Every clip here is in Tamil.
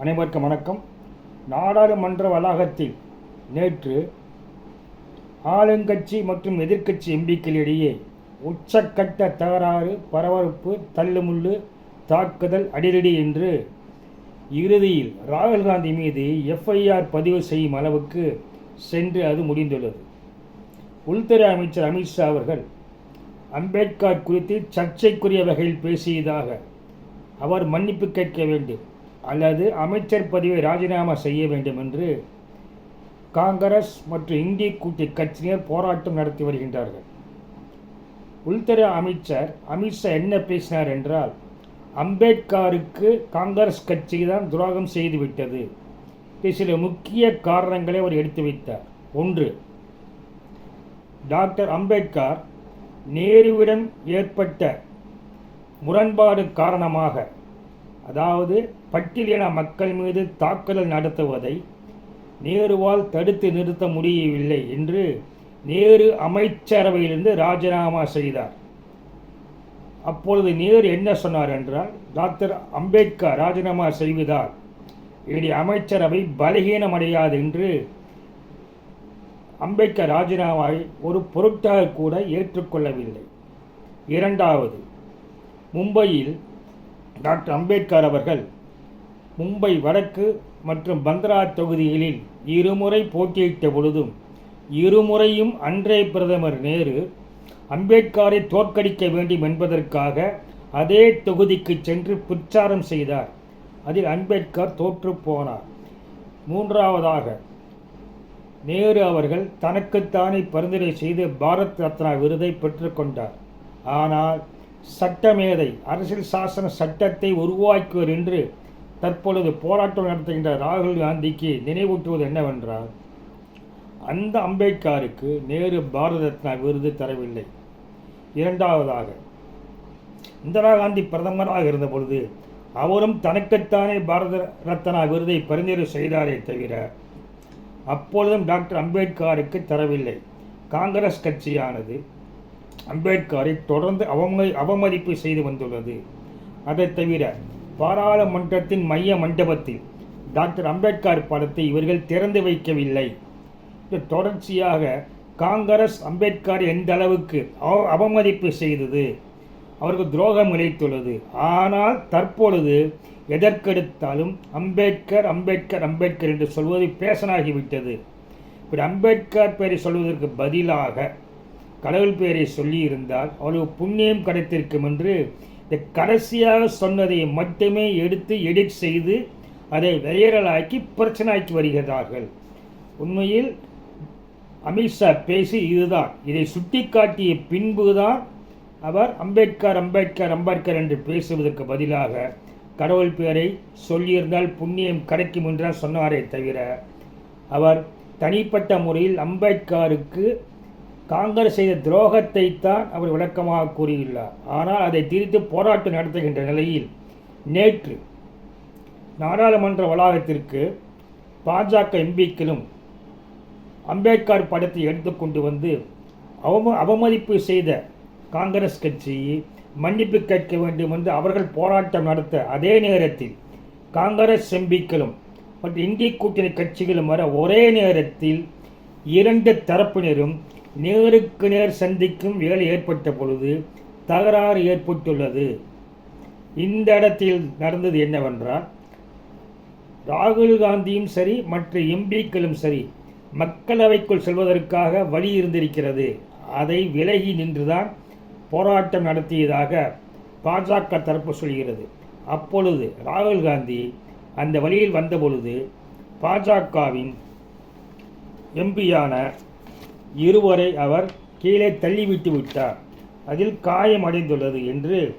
அனைவருக்கும் வணக்கம். நாடாளுமன்ற வளாகத்தில் நேற்று ஆளுங்கட்சி மற்றும் எதிர்க்கட்சி எம்பிக்களிடையே உச்சக்கட்ட தகராறு பரபரப்பு தள்ளுமுள்ளு தாக்குதல் அடிரடி என்று இறுதியில் ராகுல் காந்தி மீது எஃப்ஐஆர் பதிவு செய்யும் அளவுக்கு சென்று அது முடிந்துள்ளது. உள்துறை அமைச்சர் அமித்ஷா அவர்கள் அம்பேத்கர் குறித்து சர்ச்சைக்குரிய வகையில் பேசியதாக அவர் மன்னிப்பு கேட்க வேண்டும். அல்லது அமைச்சர் பதவியை ராஜினாமா செய்ய வேண்டும் என்று காங்கிரஸ் மற்றும் இந்திய கூட்டு கட்சியினர் போராட்டம் நடத்தி வருகின்றார்கள். உள்துறை அமைச்சர் அமித்ஷா என்ன பேசினார் என்றால் அம்பேத்கருக்கு காங்கிரஸ் கட்சி தான் துரோகம் செய்துவிட்டது இது சில முக்கிய காரணங்களை அவர் எடுத்து வைத்தார். ஒன்று டாக்டர் அம்பேத்கர் நேருவிடம் ஏற்பட்ட முரண்பாடு காரணமாக அதாவது பட்டியலின மக்கள் மீது தாக்குதல் நடத்துவதை நேருவால் தடுத்து நிறுத்த முடியவில்லை என்று நேரு அமைச்சரவையிலிருந்து ராஜினாமா செய்தார். அப்பொழுது நேரு என்ன சொன்னார் என்றால் டாக்டர் அம்பேத்கர் ராஜினாமா செய்வதால் என்னுடைய அமைச்சரவை பலகீனமடையாது என்று அம்பேத்கர் ராஜினாமாவை ஒரு பொருட்டாக கூட ஏற்றுக்கொள்ளவில்லை. இரண்டாவது மும்பையில் டாக்டர் அம்பேத்கர் அவர்கள் மும்பை வடக்கு மற்றும் பந்த்ரா தொகுதிகளில் இருமுறை போட்டியிட்ட பொழுதும் இருமுறையும் அன்றைய பிரதமர் நேரு அம்பேத்கரை தோற்கடிக்க வேண்டும் என்பதற்காக அதே தொகுதிக்கு சென்று பிரச்சாரம் செய்தார். அதில் அம்பேத்கர் தோற்று போனார். மூன்றாவதாக நேரு அவர்கள் தனக்குத்தானே பரிந்துரை செய்து பாரத் ரத்னா விருதை பெற்றுக்கொண்டார் ஆனால் சட்டமேதை அரசியல் சாசன சட்டத்தை உருவாக்குவர் என்று தற்பொழுது போராட்டம் நடத்துகின்ற ராகுல் காந்திக்கு நினைவூட்டுவது என்னவென்றால் அந்த அம்பேத்கருக்கு நேரு பாரத ரத்னா விருது தரவில்லை. இரண்டாவதாக இந்திரா காந்தி பிரதமராக இருந்த பொழுது அவரும் தனக்குத்தானே பாரத ரத்னா விருதை பரிந்துரை செய்தாரே தவிர அப்பொழுதும் டாக்டர் அம்பேத்கருக்கு தரவில்லை. காங்கிரஸ் கட்சியானது அம்பேத்கரை தொடர்ந்து அவம அவமதிப்பு செய்து வந்துள்ளது. அதை தவிர பாராளுமன்றத்தின் மைய மண்டபத்தில் டாக்டர் அம்பேத்கர் படத்தை இவர்கள் திறந்து வைக்கவில்லை. இது தொடர்ச்சியாக காங்கிரஸ் அம்பேத்கர் எந்த அளவுக்கு அவ- அவமதிப்பு செய்தது? அவருக்கு துரோகம் இழைத்துள்ளது ஆனால் தற்பொழுது எதற்கெடுத்தாலும் அம்பேத்கர் அம்பேத்கர் அம்பேத்கர் என்று சொல்வது பேசனாகிவிட்டது. இப்படி அம்பேத்கர் பெயரை சொல்வதற்கு பதிலாக கடவுள் பெயரை சொல்லியிருந்தால் அவ்வளவு புண்ணியம் கிடைத்திருக்கும் என்று இந்த கடைசியாக சொன்னதை மட்டுமே எடுத்து எடிட் செய்து அதை வைரலாக்கி பிரச்சனையாக்கி வருகிறார்கள். உண்மையில் அமித்ஷா பேசி இதுதான். இதை சுட்டிக்காட்டிய பின்புதான் அவர் அம்பேத்கர் அம்பேத்கர் அம்பேத்கர் என்று பேசுவதற்கு பதிலாக கடவுள் பெயரை சொல்லியிருந்தால் புண்ணியம் கிடைக்கும் என்றால் சொன்னாரே தவிர அவர் தனிப்பட்ட முறையில் அம்பேத்கருக்கு காங்கிரஸ் செய்த துரோகத்தை தான் அவர் விளக்கமாக கூறியுள்ளார். ஆனால் அதை திரித்து போராட்டம் நடத்துகின்ற நிலையில் நேற்று நாடாளுமன்ற வளாகத்திற்கு பாஜக எம்பிக்களும் அம்பேத்கர் படத்தை எடுத்துக்கொண்டு வந்து அவம அவமதிப்பு செய்த காங்கிரஸ் கட்சியை மன்னிப்பு கேட்க வேண்டும் என்று அவர்கள் போராட்டம் நடத்த அதே நேரத்தில் காங்கிரஸ் எம்பிக்களும் மற்றும் இந்திய கூட்டணி கட்சிகளும் வர ஒரே நேரத்தில் இரண்டு தரப்பினரும் நேருக்கு நேர் சந்திக்கும் வேலை ஏற்பட்ட பொழுது தகராறு ஏற்பட்டுள்ளது. இந்த இடத்தில் நடந்தது என்னவென்றால் ராகுல் காந்தியும் சரி மற்ற எம்பிக்களும் சரி மக்களவைக்குள் செல்வதற்காக வழி இருந்திருக்கிறது. அதை விலகி நின்றுதான் போராட்டம் நடத்தியதாக பாஜக தரப்பு சொல்கிறது. அப்பொழுது ராகுல் காந்தி அந்த வழியில் வந்தபொழுது பாஜகவின் எம்பியான இருவரை அவர் கீழே தள்ளிவிட்டு விட்டார். அதில் காயம் அடைந்துள்ளது என்று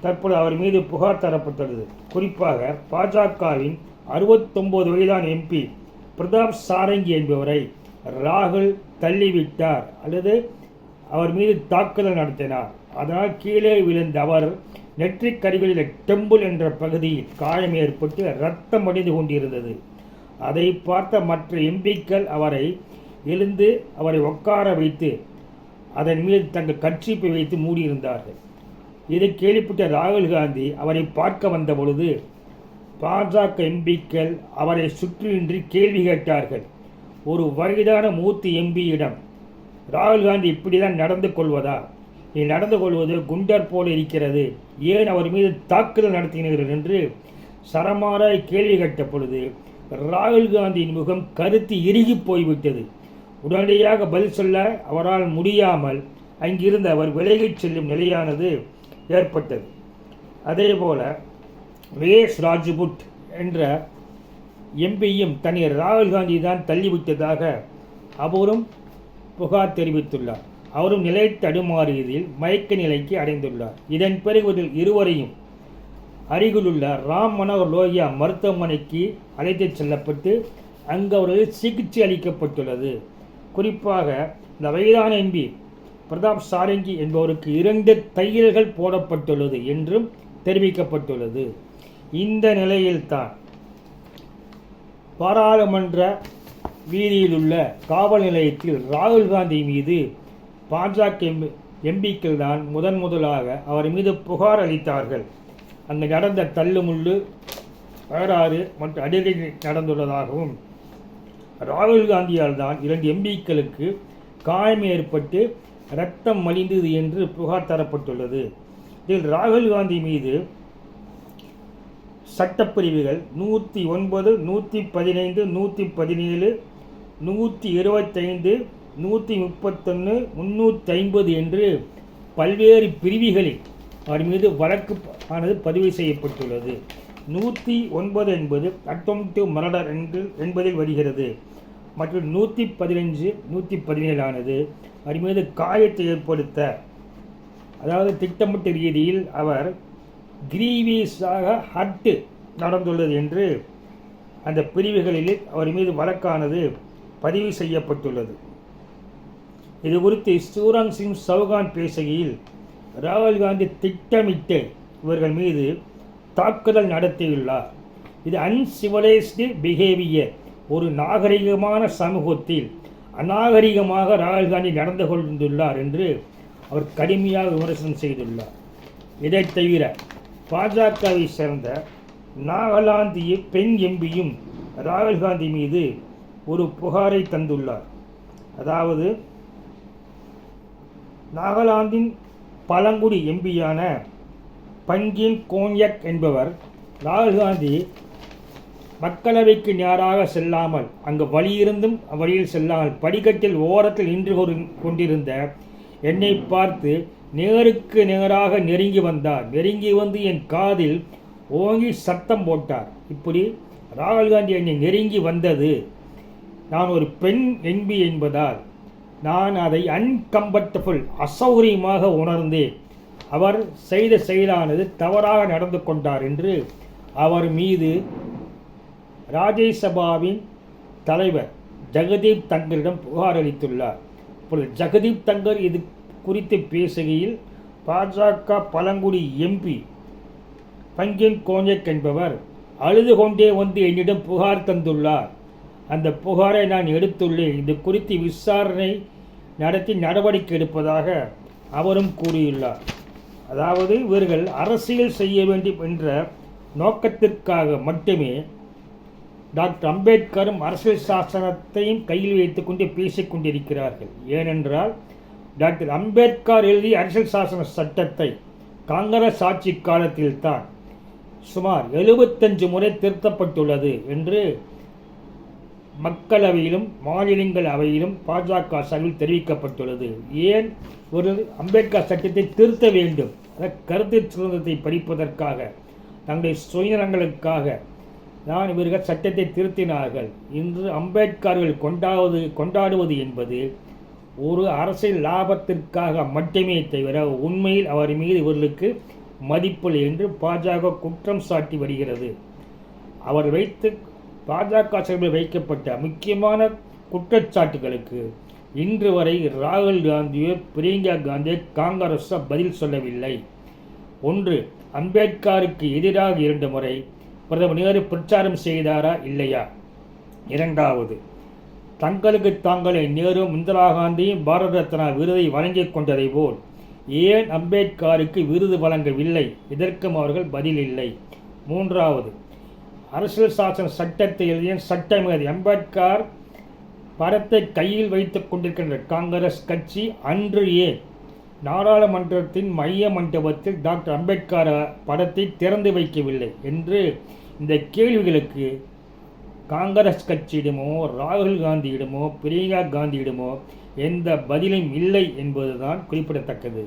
தற்போது அவர் மீது புகார் தரப்பட்டுள்ளது. குறிப்பாக பாஜகவின் அறுபத்தொன்பது வயதான எம்பி பிரதாப் சாரங்கி என்பவரை ராகுல் தள்ளிவிட்டார் அல்லது அவர் மீது தாக்குதல் நடத்தினார். அதனால் கீழே விழுந்த அவர் நெற்றிக்கரிகளில் டெம்பிள் என்ற பகுதியில் காயம் ஏற்பட்டு ரத்தம் அடைந்து கொண்டிருந்தது. அதை பார்த்த மற்ற எம்பிக்கள் அவரை எழுந்து அவரை உட்கார வைத்து அதன் மீது தங்கள் கட்சிப்பை வைத்து மூடியிருந்தார்கள். இதை கேள்விப்பட்ட ராகுல் காந்தி அவரை பார்க்க வந்த பொழுது பாஜக எம்பிக்கள் அவரை சுற்றியின்றி கேள்வி கேட்டார்கள். ஒரு வயதான மூத்த எம்பியிடம் ராகுல் காந்தி இப்படி தான் நடந்து கொள்வதா? நீ நடந்து கொள்வது குண்டர் போல இருக்கிறது. ஏன் அவர் மீது தாக்குதல் நடத்தினீர்கள்? என்று சரமாராய் கேள்வி கேட்ட பொழுது ராகுல் காந்தியின் முகம் கருத்து இறுகி போய்விட்டது. உடனடியாக பதில் சொல்ல அவரால் முடியாமல் அங்கிருந்து அவர் விலகிச் செல்லும் நிலையானது ஏற்பட்டது. அதேபோல வேஸ் ராஜ்புட் என்ற எம்பியும் தன்னை ராகுல் காந்தி தான் தள்ளிவிட்டதாக அவரும் புகார் தெரிவித்துள்ளார். அவரும் நிலை தடுமாறியதில் மயக்க நிலைக்கு அடைந்துள்ளார். இதன் பிறகு இதில் இருவரையும் அருகிலுள்ள ராம் மனோகர் லோகியா மருத்துவமனைக்கு அழைத்துச் செல்லப்பட்டு அங்கு அவர்களுக்கு சிகிச்சை அளிக்கப்பட்டுள்ளது. குறிப்பாக இந்த வயதான எம்பி பிரதாப் சாரங்கி என்பவருக்கு இரண்டு தையல்கள் போடப்பட்டுள்ளது என்றும் தெரிவிக்கப்பட்டுள்ளது. இந்த நிலையில்தான் பாராளுமன்ற வீதியில் உள்ள காவல் நிலையத்தில் ராகுல் காந்தி மீது பாஜக எம்பி எம்பிக்கள் தான் முதன் முதலாக அவர் மீது புகார் அளித்தார்கள். அங்கு நடந்த தள்ளுமுள்ளு தகராறு மற்றும் அடிக்கடி நடந்துள்ளதாகவும் ராகுல் காந்தியால் தான் இரண்டு எம்பிக்களுக்கு காயம் ஏற்பட்டு ரத்தம் மலிந்தது என்று புகார் தரப்பட்டுள்ளது. இதில் ராகுல் காந்தி மீது சட்டப்பிரிவுகள் நூற்றி ஒன்பது நூற்றி பதினைந்து நூற்றி பதினேழு நூற்றி இருபத்தைந்து நூற்றி முப்பத்தொன்று முந்நூற்றி ஐம்பது என்று பல்வேறு பிரிவுகளில் அவர் மீது வழக்கு ஆனது பதிவு செய்யப்பட்டுள்ளது. நூற்றி ஒன்பது என்பது அட்டம்டு மரடர் என்று என்பதில் வருகிறது. மற்றும் நூற்றி பதினஞ்சு நூற்றி பதினேழானது அவர் மீது காயத்தை ஏற்படுத்த. அதாவது திட்டமிட்ட ரீதியில் அவர் கிரீவீஸாக ஹட்டு நடந்துள்ளது என்று அந்த பிரிவுகளில் அவர் மீது வழக்கானது பதிவு செய்யப்பட்டுள்ளது. இது குறித்து சூரங் சிங் சௌகான் பேசுகையில் ராகுல் காந்தி திட்டமிட்டு இவர்கள் மீது தாக்குதல் நடத்தியுள்ளார். இது அன்சிவலைஸ்டு பிஹேவியர். ஒரு நாகரிகமான சமூகத்தில் அநாகரிகமாக ராகுல் காந்தி நடந்து கொண்டுள்ளார் என்று அவர் கடுமையாக விமர்சனம் செய்துள்ளார். இதை தவிர பாஜகவை சேர்ந்த நாகாலாந்து பெண் எம்பியும் ராகுல் காந்தி மீது ஒரு புகாரை தந்துள்ளார். அதாவது நாகாலாந்தின் பழங்குடி எம்பியான பங்கின் கோன்யக் என்பவர் ராகுல் காந்தி மக்களவைக்கு நேராக செல்லாமல் அங்கு வழியிருந்தும் வழியில் செல்லாமல் படிக்கட்டில் ஓரத்தில் நின்று கொண்டிருந்த என்னை பார்த்து நேருக்கு நேராக நெருங்கி வந்தார். நெருங்கி வந்து என் காதில் ஓங்கி சத்தம் போட்டார். இப்படி ராகுல் காந்தி என்னை நெருங்கி வந்தது. நான் ஒரு பெண் என்பி என்பதால் நான் அதை அன்கம்பர்டபுள் அசௌகரியமாக உணர்ந்தேன். அவர் செய்த செயலானது தவறாக நடந்து கொண்டார் என்று அவர் மீது ராஜ்யசபாவின் தலைவர் ஜெகதீப் தங்கரிடம் புகார் அளித்துள்ளார். இப்பொழுது ஜெகதீப் தங்கர் இது குறித்து பேசுகையில் பாஜக பழங்குடி எம்பி பங்கின் கோஞ்சக் என்பவர் அழுது கொண்டே வந்து என்னிடம் புகார் தந்துள்ளார். அந்த புகாரை நான் எடுத்துள்ளேன். இது குறித்து விசாரணை நடத்தி நடவடிக்கை எடுப்பதாக அவரும் கூறியுள்ளார். அதாவது இவர்கள் அரசியல் செய்ய வேண்டும் என்ற நோக்கத்திற்காக மட்டுமே டாக்டர் அம்பேத்கரும் அரசியல் சாசனத்தையும் கையில் வைத்துக்கொண்டு பேசிக்கொண்டிருக்கிறார்கள் ஏனென்றால் டாக்டர் அம்பேத்கர் எழுதிய அரசியல் சாசன சட்டத்தை காங்கிரஸ் ஆட்சி காலத்தில்தான் சுமார் எழுபத்தஞ்சு முறை திருத்தப்பட்டுள்ளது என்று மக்களவையிலும் மாநிலங்கள் அவையிலும் பாஜக சார்பில் தெரிவிக்கப்பட்டுள்ளது. ஏன்? ஒரு அம்பேத்கர் சட்டத்தை திருத்த வேண்டும். கருத்து சுதந்திரத்தை படிப்பதற்காக தங்களுடைய சுயநலங்களுக்காக தான் இவர்கள் சட்டத்தை திருத்தினார்கள். இன்று அம்பேத்கர்கள் கொண்டாவது கொண்டாடுவது என்பது ஒரு அரசியல் லாபத்திற்காக மட்டுமே தவிர உண்மையில் அவர் மீது இவர்களுக்கு மதிப்பில்லை என்று பாஜக குற்றம் சாட்டி வருகிறது. அவர் வைத்து பாஜக சார்பில் வைக்கப்பட்ட முக்கியமான குற்றச்சாட்டுகளுக்கு இன்று வரை ராகுல் காந்தியோ பிரியங்கா காந்தியோ காங்கிரஸோ பதில் சொல்லவில்லை. ஒன்று அம்பேத்கருக்கு எதிராக இரண்டு முறை பிரதமர் நேரு பிரச்சாரம் செய்தாரா இல்லையா? இரண்டாவது தங்களுக்கு தாங்களே நேரு இந்திரா காந்தியும் பாரத ரத்னா விருதை வழங்கிக் கொண்டதை போல் ஏன் அம்பேத்கருக்கு விருது வழங்கவில்லை? இதற்கும் அவர்கள் பதில் இல்லை. மூன்றாவது அரசியல் சாசன சட்டத்தை எழுதிய சட்டமேதை அம்பேத்கர் படத்தை கையில் வைத்துக் கொண்டிருக்கின்ற காங்கிரஸ் கட்சி அன்று ஏன் நாடாளுமன்றத்தின் மைய மண்டபத்தில் டாக்டர் அம்பேத்கர் படத்தை திறந்து வைக்கவில்லை என்று இந்த கேள்விகளுக்கு காங்கிரஸ் கட்சியிடமோ ராகுல் காந்தியிடமோ பிரியங்கா காந்தியிடமோ எந்த பதிலும் இல்லை என்பதுதான் குறிப்பிடத்தக்கது.